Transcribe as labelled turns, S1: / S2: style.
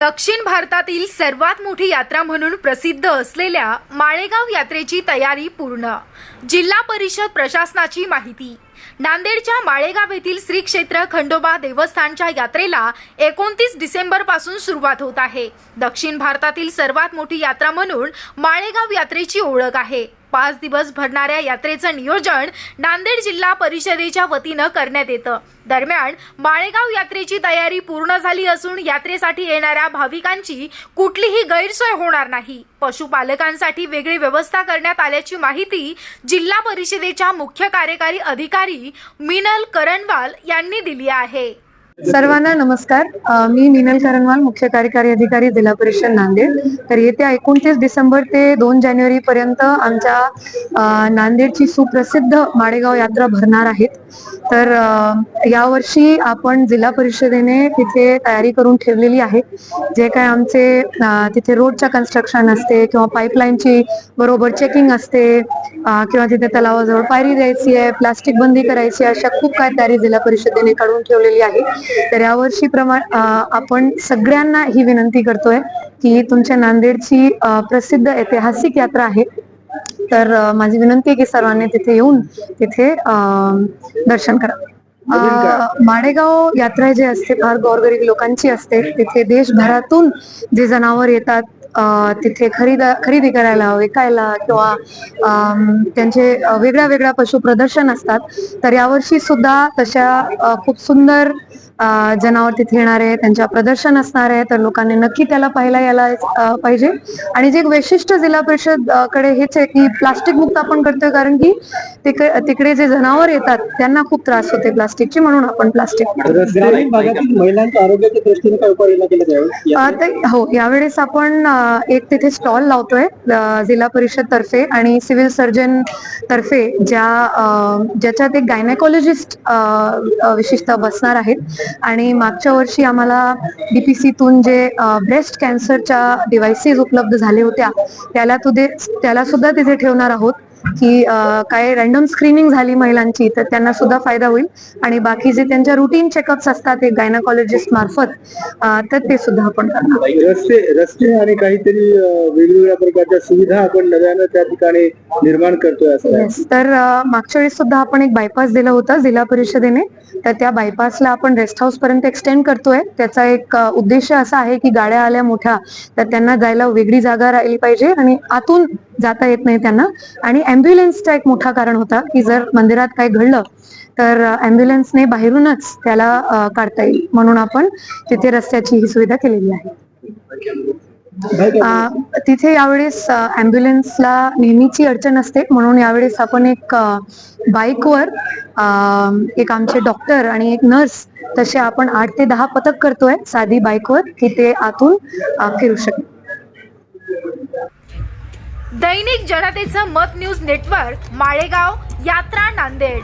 S1: दक्षिण भारतातील सर्वात मोठी यात्रा म्हणून प्रसिद्ध असलेल्या माळेगाव यात्रेची तयारी पूर्ण. जिल्हा परिषद प्रशासनाची माहिती. नांदेडच्या माळेगाव येथील श्री क्षेत्र खंडोबा देवस्थानच्या यात्रेला एकोणतीस डिसेंबरपासून सुरुवात होत आहे. दक्षिण भारतातील सर्वात मोठी यात्रा म्हणून माळेगाव यात्रेची ओळख आहे. पाच दिवस भरणाऱ्या यात्रेचं नियोजन नांदेड जिल्हा परिषदेच्या वतीनं करण्यात येतं. दरम्यान माळेगाव यात्रेची तयारी पूर्ण झाली असून यात्रेसाठी येणाऱ्या भाविकांची कुठलीही गैरसोय होणार नाही. पशुपालकांसाठी वेगळी व्यवस्था करण्यात आल्याची माहिती जिल्हा परिषदेच्या मुख्य कार्यकारी अधिकारी मिनल करणवाल यांनी दिली आहे.
S2: सर्वांना नमस्कार. मी मीनल करणवाल मुख्य कार्यकारी अधिकारी जिल्हा परिषद नांदेड. तर येत्या एकोणतीस डिसेंबर ते दोन जानेवारी पर्यंत आमच्या नांदेडची सुप्रसिद्ध माळेगाव यात्रा भरणार आहेत. तर यावर्षी आपण जिल्हा परिषदेने तिथे तयारी करून ठेवलेली आहे. जे काय आमचे तिथे रोडच्या कन्स्ट्रक्शन असते किंवा पाईपलाईनची बरोबर चेकिंग असते. किंवा तिथे तलावाजवळ पायरी द्यायची आहे प्लास्टिक बंदी करायची आहे अशा खूप काय तयारी जिल्हा परिषदेने काढून ठेवलेली आहे. तर यावर्षी प्रमाण आपण सगळ्यांना ही विनंती करतोय की तुमच्या नांदेडची प्रसिद्ध ऐतिहासिक यात्रा आहे. तर माझी विनंती आहे की सर्वांनी तिथे येऊन तिथे अ, दर्शन करा. अ, माळेगाव यात्रा जे असते फार गोरगरीब लोकांची असते तिथे देशभरातून जे जनावर येतात तिथे खरीदा खरेदी करायला विकायला किंवा त्यांचे वेगळ्या वेगळ्या पशु प्रदर्शन असतात. तर यावर्षी सुद्धा तशा खूप सुंदर जनावर तिथे येणार आहे त्यांच्या प्रदर्शन असणार आहे तर लोकांनी नक्की त्याला पाहायला यायला पाहिजे. आणि जे एक वैशिष्ट्य जिल्हा परिषदकडे हेच आहे की प्लास्टिक मुक्त आपण करतोय कारण की तिकडे जे जनावर येतात त्यांना खूप त्रास होते प्लास्टिकची म्हणून आपण प्लास्टिक हो यावेळेस आपण एक तिथे स्टॉल लावतोय जिल्हा परिषद तर्फे आणि सिव्हिल सर्जन तर्फे ज्या ज्याच्यात एक गायनेकॉलॉजिस्ट विशेषतः बसणार आहेत. आणि मागच्या वर्षी आम्हाला डीपीसीतून जे ब्रेस्ट कॅन्सरच्या डिव्हाइसेस उपलब्ध झाले होत्या त्याला तुझे त्याला सुद्धा तिथे ठेवणार आहोत. की काय रॅन्डम स्क्रीनिंग झाली महिलांची तर त्यांना सुद्धा फायदा होईल. आणि बाकी जे त्यांच्या रुटीन चेकअप्स असतात एक गायनाकॉलॉजिस्ट मार्फत तर ते सुद्धा आपण
S3: रस्ते रस्ते आणि काहीतरी वेगवेगळ्या प्रकारच्या सुविधा आपण नव्यानं त्या ठिकाणी निर्माण करतोय असं.
S2: तर मागच्या वेळेस सुद्धा आपण एक बायपास दिलं होतं जिल्हा परिषदेने. तर त्या बायपासला आपण रेस्ट हाऊस पर्यंत एक्सटेंड करतोय. त्याचा एक उद्देश असा आहे की गाड्या आल्या मोठ्या तर त्यांना जायला वेगळी जागा राहिली पाहिजे. आणि आतून जाता येत नाही त्यांना. आणि अँब्युलन्सचा एक मोठा कारण होता की जर मंदिरात काही घडलं तर अँब्युलन्सने बाहेरूनच त्याला काढता येईल. म्हणून आपण तिथे रस्त्याची ही सुविधा केलेली आहे. तिथे यावेळेस अँब्युलन्सला नेहमीची अडचण असते. म्हणून यावेळेस आपण एक बाईकवर एक आमचे डॉक्टर आणि एक नर्स तसे आपण आठ ते दहा पथक करतोय साधी बाईकवर की ते आतून फिरू शकते
S1: दैनिक जनतेचं मत न्यूज नेटवर्क माळेगाव यात्रा नांदेड.